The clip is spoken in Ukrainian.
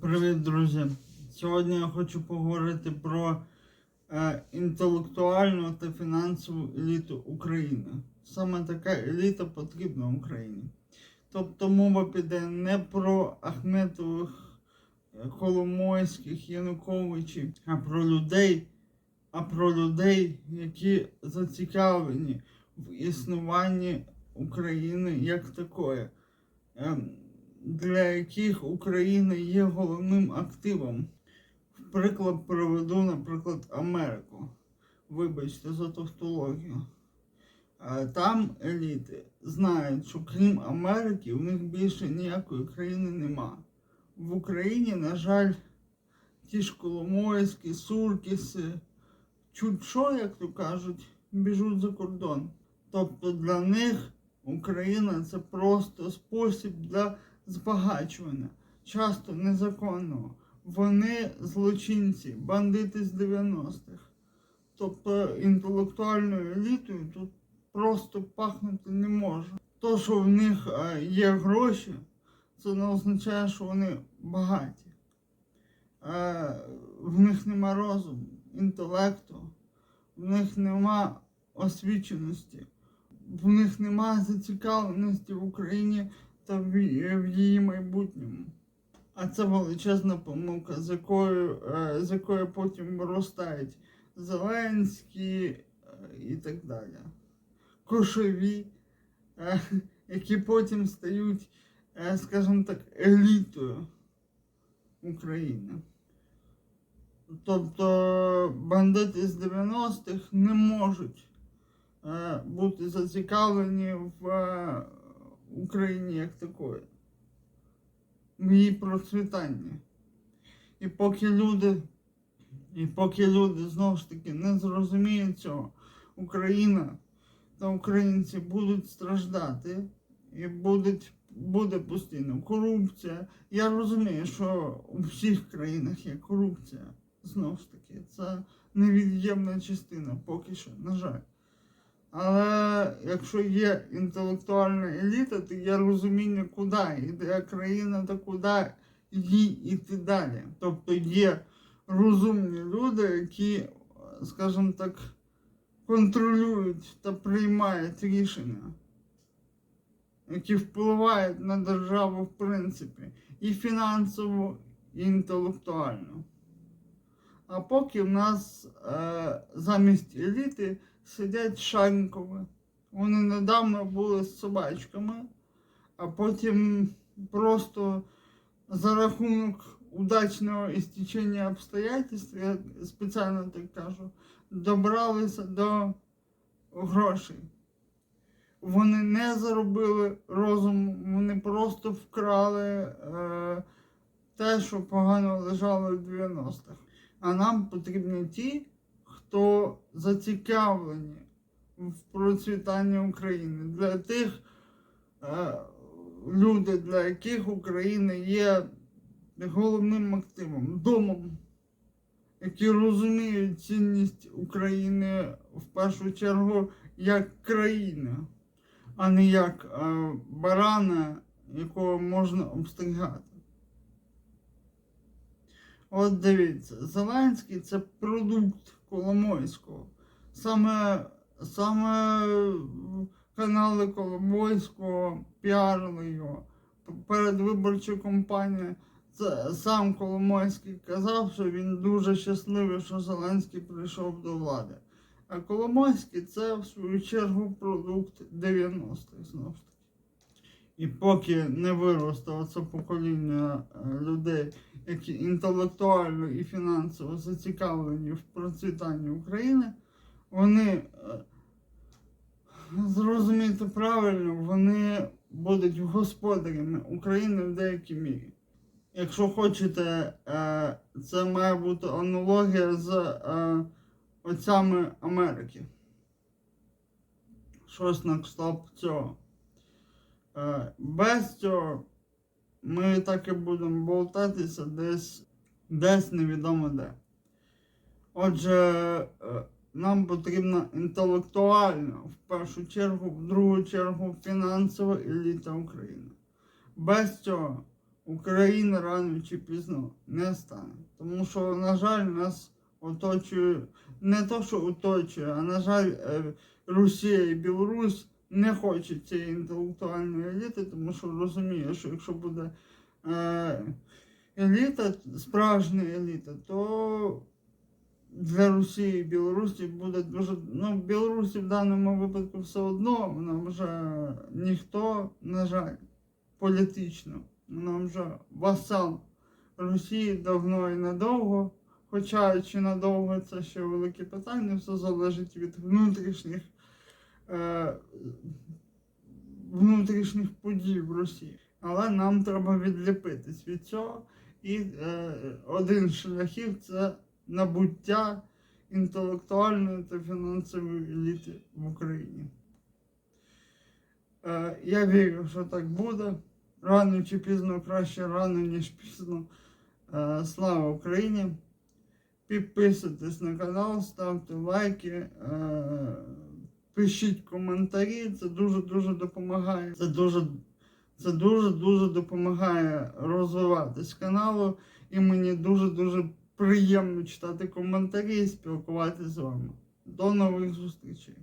Привіт, друзі! Сьогодні я хочу поговорити про е, інтелектуальну та фінансову еліту України. Саме така еліта потрібна Україні. Тобто мова піде не про Ахметових, е, Коломойських, Януковичів, а про людей, а про людей, які зацікавлені в існуванні України як такої. Ем, для яких Україна є головним активом. В Приклад приведу, наприклад, Америку. Вибачте за тавтологію. А Там еліти знають, що крім Америки, у них більше ніякої країни нема. В Україні, на жаль, ті ж Коломойські, Суркіси, чуть що, як то кажуть, біжуть за кордон. Тобто для них Україна це просто спосіб для збагачування, часто незаконного. Вони злочинці, бандити з 90-х. Тобто інтелектуальною елітою тут просто пахнути не може. То, що в них е, є гроші, це не означає, що вони багаті. Е, В них нема розуму, інтелекту, в них нема освіченості, в них нема зацікавленості в Україні та в, її- в її майбутньому. А це величезна помилка, з якою, е, з якою потім виростають Зеленські е, і так далі. Кошові, е, які потім стають, е, скажімо так, елітою України. Тобто бандити з 90-х не можуть е, бути зацікавлені в е, Україні як такої, в її процвітанні. І поки люди, і поки люди знову ж таки не зрозуміють цього, Україна та українці будуть страждати і будуть, буде постійно корупція. Я розумію, що у всіх країнах є корупція. Знову ж таки, це невід'ємна частина поки що, на жаль. Але якщо є інтелектуальна еліта, то є розуміння, куди йде країна та куди їй іти далі. Тобто є розумні люди, які, скажімо так, контролюють та приймають рішення, які впливають на державу в принципі, і фінансово, і інтелектуально. А поки в нас е, замість еліти сидять шанькови. Вони недавно були з собачками, а потім просто за рахунок удачного істечення обстоятельств, я спеціально так кажу, добралися до грошей. Вони не заробили розуму, вони просто вкрали е, те, що погано лежало в 90-х. А нам потрібні ті, хто зацікавлені в процвітанні України. Для тих е, людей, для яких Україна є головним активом, домом, які розуміють цінність України в першу чергу як країни, а не як е, барана, якого можна обстригати. От дивіться, Зеленський це продукт Коломойського. Саме, саме канали Коломойського піарили його. Передвиборча кампанія. Це сам Коломойський казав, що він дуже щасливий, що Зеленський прийшов до влади. А Коломойський це в свою чергу продукт 90-х знову ж таки. І поки не виросло це покоління е, людей, які інтелектуально і фінансово зацікавлені в процвітанні України, вони е, зрозумійте правильно, вони будуть господарями України в деякій мірі. Якщо хочете, е, це має бути аналогія з е, отцями Америки. Щось на кшталт цього. Без цього ми так і будемо болтатися десь, десь невідомо де. Отже, нам потрібна інтелектуальна, в першу чергу, в другу чергу фінансова еліта України. Без цього Україна рано чи пізно не стане. Тому що, на жаль, нас оточує не то, що оточує, а на жаль, е, Росія і Білорусь не хочуть цієї інтелектуальної еліти, тому що розуміє, що якщо буде е, еліта, справжня еліта, то для Росії і Білорусі буде дуже. Ну, Білорусі в даному випадку все одно, вона вже ніхто, на жаль, політично, вона вже васал Росії давно і надовго. Хоча чи надовго це ще велике питання, все залежить від внутрішніх, е, внутрішніх подій в Росії. Але нам треба відліпитись від цього. І е, один з шляхів це набуття інтелектуальної та фінансової еліти в Україні. Е, я вірю, що так буде. Рано чи пізно краще рано, ніж пізно. Е, слава Україні! Підписуйтесь на канал, ставте лайки, е, пишіть коментарі. Це дуже-дуже допомагає. Це дуже, це дуже-дуже допомагає розвиватись каналу. І мені дуже-дуже приємно читати коментарі і спілкуватися з вами. До нових зустрічей!